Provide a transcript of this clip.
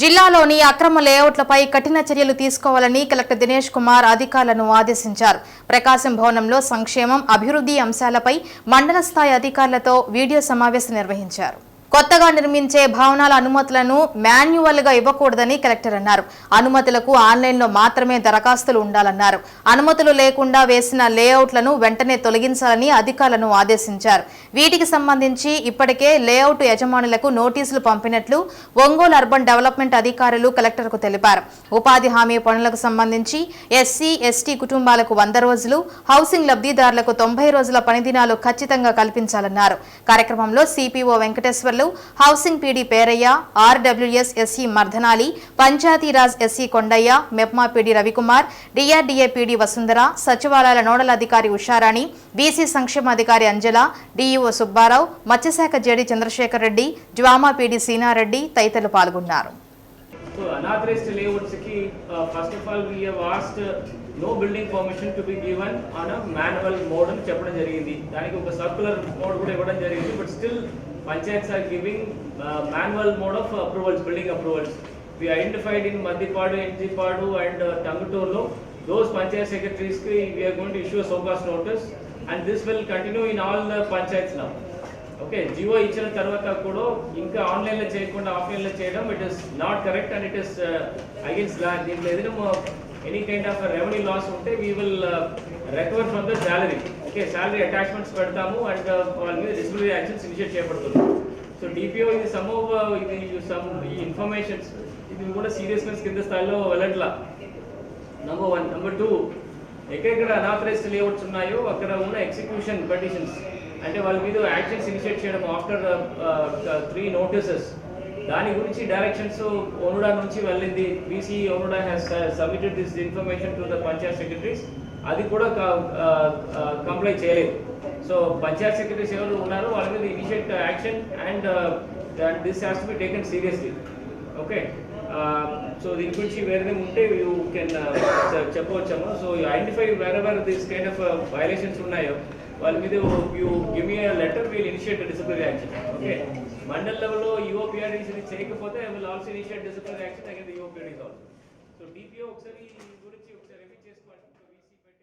జిల్లాలోని అక్రమ లేఅవుట్లపై కఠిన చర్యలు తీసుకోవాలని కలెక్టర్ దినేష్ కుమార్ అధికారులను ఆదేశించారు. ప్రకాశం భవనంలో సంక్షేమం అభివృద్ధి అంశాలపై మండల స్థాయి అధికారులతో వీడియో సమావేశం నిర్వహించారు. కొత్తగా నిర్మించే భవనాల అనుమతులను మాన్యువల్గా ఇవ్వకూడదని కలెక్టర్ అన్నారు. అనుమతులకు ఆన్లైన్లో మాత్రమే దరఖాస్తులు ఉండాలన్నారు. అనుమతులు లేకుండా వేసిన లేఅవుట్లను వెంటనే తొలగించాలని అధికారులను ఆదేశించారు. వీటికి సంబంధించి ఇప్పటికే లేఅవుట్ యజమానులకు నోటీసులు పంపినట్లు ఒంగోలు అర్బన్ డెవలప్మెంట్ అధికారులు కలెక్టర్కు తెలిపారు. ఉపాధి హామీ పనులకు సంబంధించి ఎస్సీ ఎస్టీ కుటుంబాలకు వంద రోజులు హౌసింగ్ లబ్ధిదారులకు తొంభై రోజుల పనిదినాలు ఖచ్చితంగా కల్పించాలన్నారు. కార్యక్రమంలో CPO Venkateswarlu housing PD Peraiah RWS SC Mardanali Panchayatiraj SC Kondaiah MEPMA PD Ravikumar DRDA PD Vasundhara సచివాలయాల నోడల్ అధికారి ఉషారాణి బీసీ సంక్షేమాధికారి అంజల డీఈఓ సుబ్బారావు మత్స్యశాఖ జేడీ చంద్రశేఖర్ రెడ్డి జ్వామా పీడీ సీనారెడ్డి తదితరులు పాల్గొన్నారు. So unauthorized layouts ki, uh, first of all, we have asked uh, no building permission to be given on a manual mode అని చెప్పడం జరిగింది. దానికి ఒక సర్కులర్ మోడ్ కూడా ఇవ్వడం జరిగింది but still panchayats are giving manual mode of approvals building approvals we identified in Maddipadu Enjipadu and టంగుటూరులో those panchayat secretaries uh, uh, కి we're going to issue show cause notice and this will continue in all the panchayats now okay GO ఇచ్చిన తర్వాత కూడా ఇంకా ఆన్లైన్లో చేయకుండా ఆఫ్లైన్లో చేయడం it is not correct and it is against law దీంట్లో ఏదైనా any kind of revenue loss ఉంటే we will recover from the salary okay salary attachments పెడతాము అండ్ uh, వాళ్ళ మీద డిసిప్లినరీ యాక్షన్స్ ఇనిషియేట్ చేయబడుతుంది సో డిపిఓ ఇది సమ్ uh, ఇది some ఈ ఇన్ఫర్మేషన్స్ ఇది కూడా సీరియస్నెస్ కింద స్థాయిలో వెళ్ళట్లా. నంబర్ వన్ నెంబర్ టూ ఎక్కడెక్కడ అనాథరైజ్డ్ లేఅవుట్స్ ఉన్నాయో అక్కడ ఉన్న ఎగ్జిక్యూషన్ కండిషన్స్ అంటే వాళ్ళ మీద యాక్షన్స్ ఇనిషియేట్ చేయడం ఆఫ్టర్ త్రీ నోటీసెస్ దాని గురించి డైరెక్షన్స్ ఓనుడా నుంచి వెళ్ళింది. BC ఓనుడా has submitted this information to the panchayat secretaries అది కూడా కంప్లైంట్ uh, uh, చేయలేదు. సో పంచాయత్ సెక్రటరీస్ ఎవరు ఉన్నారో వాళ్ళ మీద initiate action and this has to be taken seriously okay so దీని గురించి వేరేది ఉంటే యూ కెన్ చెప్పవచ్చాము. సో ఐడెంటిఫై వేరే వేరే దిస్ కైండ్ ఆఫ్ వైలేషన్స్ ఉన్నాయో వాళ్ళ మీద you give me letter we'll initiate disciplinary action okay mandal లెవెల్లో యూఓపిఆర్డీస్ చేయకపోతే will also initiate disciplinary action again EOPRDs also so DPO ఒకసారి గురించి ఒకసారి